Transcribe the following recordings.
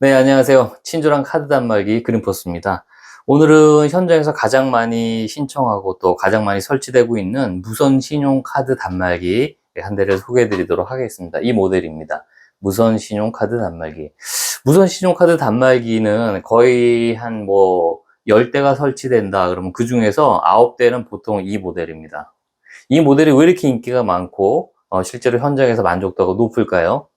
네, 안녕하세요. 친절한 카드 단말기 그린포스입니다. 오늘은 현장에서 가장 많이 신청하고 또 가장 많이 설치되고 있는 무선 신용카드 단말기 한 대를 소개해 드리도록 하겠습니다. 이 모델입니다. 무선 신용카드 단말기. 무선 신용카드 단말기는 거의 한 뭐 10대가 설치된다 그러면 그 중에서 9대는 보통 이 모델입니다. 이 모델이 왜 이렇게 인기가 많고 어, 실제로 현장에서 만족도가 높을까요?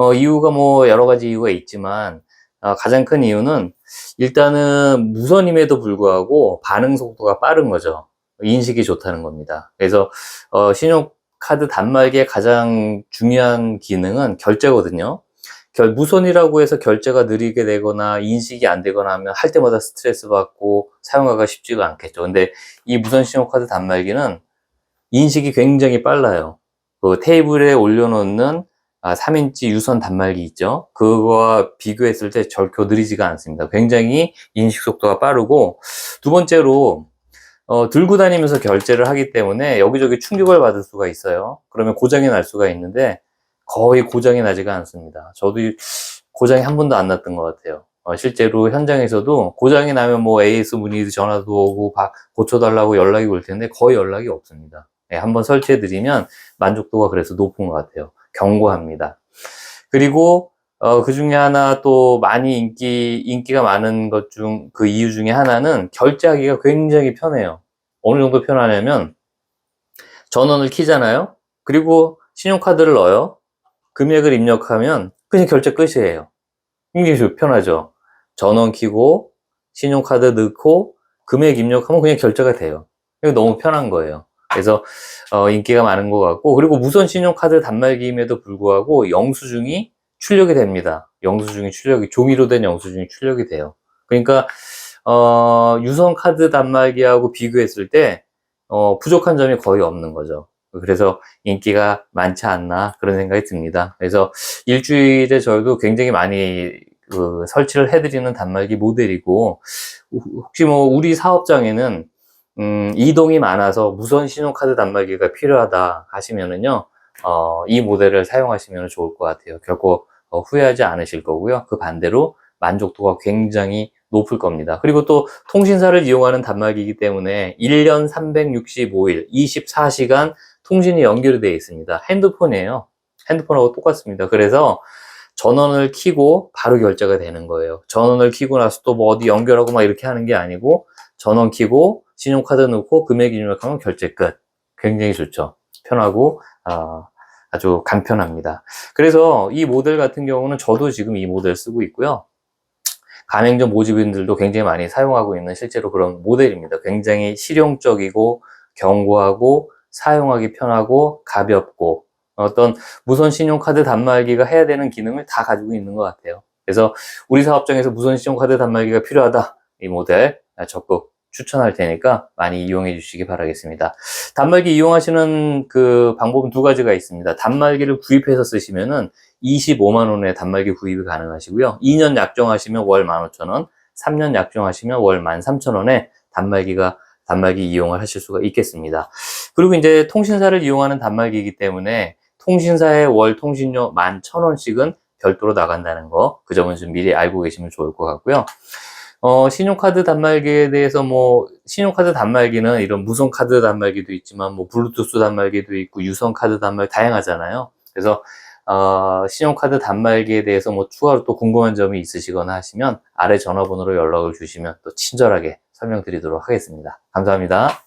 어, 이유가 뭐 여러 가지 이유가 있지만 어, 가장 큰 이유는 일단은 무선임에도 불구하고 반응 속도가 빠른 거죠. 인식이 좋다는 겁니다. 그래서 어, 신용카드 단말기의 가장 중요한 기능은 결제거든요. 결, 무선이라고 해서 결제가 느리게 되거나 인식이 안 되거나 하면 할 때마다 스트레스 받고 사용하기가 쉽지가 않겠죠. 근데 이 무선 신용카드 단말기는 인식이 굉장히 빨라요. 그 테이블에 올려놓는 아, 3인치 유선 단말기 있죠. 그거와 비교했을 때 절표 느리지가 않습니다. 굉장히 인식 속도가 빠르고 두 번째로 어, 들고 다니면서 결제를 하기 때문에 여기저기 충격을 받을 수가 있어요. 그러면 고장이 날 수가 있는데 거의 고장이 나지가 않습니다. 저도 고장이 한 번도 안 났던 것 같아요. 어, 실제로 현장에서도 고장이 나면 뭐 AS 문의 전화도 오고 바- 고쳐달라고 연락이 올 텐데 거의 연락이 없습니다. 예, 한번 설치해드리면 만족도가 그래서 높은 것 같아요. 경고합니다. 그리고 어, 그 중에 하나 또 많이 인기, 인기가 많은 것 중, 그 이유 중에 하나는 결제하기가 굉장히 편해요. 어느 정도 편하냐면 전원을 키잖아요. 그리고 신용카드를 넣어요. 금액을 입력하면 그냥 결제 끝이에요. 굉장히 편하죠. 전원 키고 신용카드 넣고 금액 입력하면 그냥 결제가 돼요. 이거 너무 편한 거예요. 그래서 어, 인기가 많은 것 같고 그리고 무선 신용카드 단말기임에도 불구하고 영수증이 출력이 됩니다. 영수증이 출력이 종이로 된 영수증이 출력이 돼요. 그러니까 어, 유선 카드 단말기하고 비교했을 때 어, 부족한 점이 거의 없는 거죠. 그래서 인기가 많지 않나 그런 생각이 듭니다. 그래서 일주일에 저희도 굉장히 많이 그 설치를 해드리는 단말기 모델이고 혹시 뭐 우리 사업장에는 음, 이동이 많아서 무선 신용카드 단말기가 필요하다 하시면은요, 어, 이 모델을 사용하시면 좋을 것 같아요. 결코 어, 후회하지 않으실 거고요. 그 반대로 만족도가 굉장히 높을 겁니다. 그리고 또 통신사를 이용하는 단말기이기 때문에 1년 365일, 24시간 통신이 연결이 되어 있습니다. 핸드폰이에요. 핸드폰하고 똑같습니다. 그래서 전원을 키고 바로 결제가 되는 거예요. 전원을 키고 나서 또 뭐 어디 연결하고 막 이렇게 하는 게 아니고 전원 키고 신용카드 넣고 금액 입력하면 결제 끝. 굉장히 좋죠. 편하고 아, 아주 간편합니다. 그래서 이 모델 같은 경우는 저도 지금 이 모델 쓰고 있고요. 가맹점 모집인들도 굉장히 많이 사용하고 있는 실제로 그런 모델입니다. 굉장히 실용적이고 견고하고 사용하기 편하고 가볍고 어떤 무선 신용카드 단말기가 해야 되는 기능을 다 가지고 있는 것 같아요. 그래서 우리 사업장에서 무선 신용카드 단말기가 필요하다. 이 모델 적극 추천할 테니까 많이 이용해 주시기 바라겠습니다. 단말기 이용하시는 그 방법은 두 가지가 있습니다. 단말기를 구입해서 쓰시면은 25만 원의 단말기 구입이 가능하시고요. 2년 약정하시면 월 15,000원, 3년 약정하시면 월 13,000원에 단말기가 단말기 이용을 하실 수가 있겠습니다. 그리고 이제 통신사를 이용하는 단말기이기 때문에 통신사의 월 통신료 11,000원씩은 별도로 나간다는 거, 그 점은 좀 미리 알고 계시면 좋을 것 같고요. 어, 신용카드 단말기에 대해서 뭐, 신용카드 단말기는 이런 무선 카드 단말기도 있지만, 뭐, 블루투스 단말기도 있고, 유선 카드 단말기 다양하잖아요. 그래서, 어, 신용카드 단말기에 대해서 뭐, 추가로 또 궁금한 점이 있으시거나 하시면, 아래 전화번호로 연락을 주시면 또 친절하게 설명드리도록 하겠습니다. 감사합니다.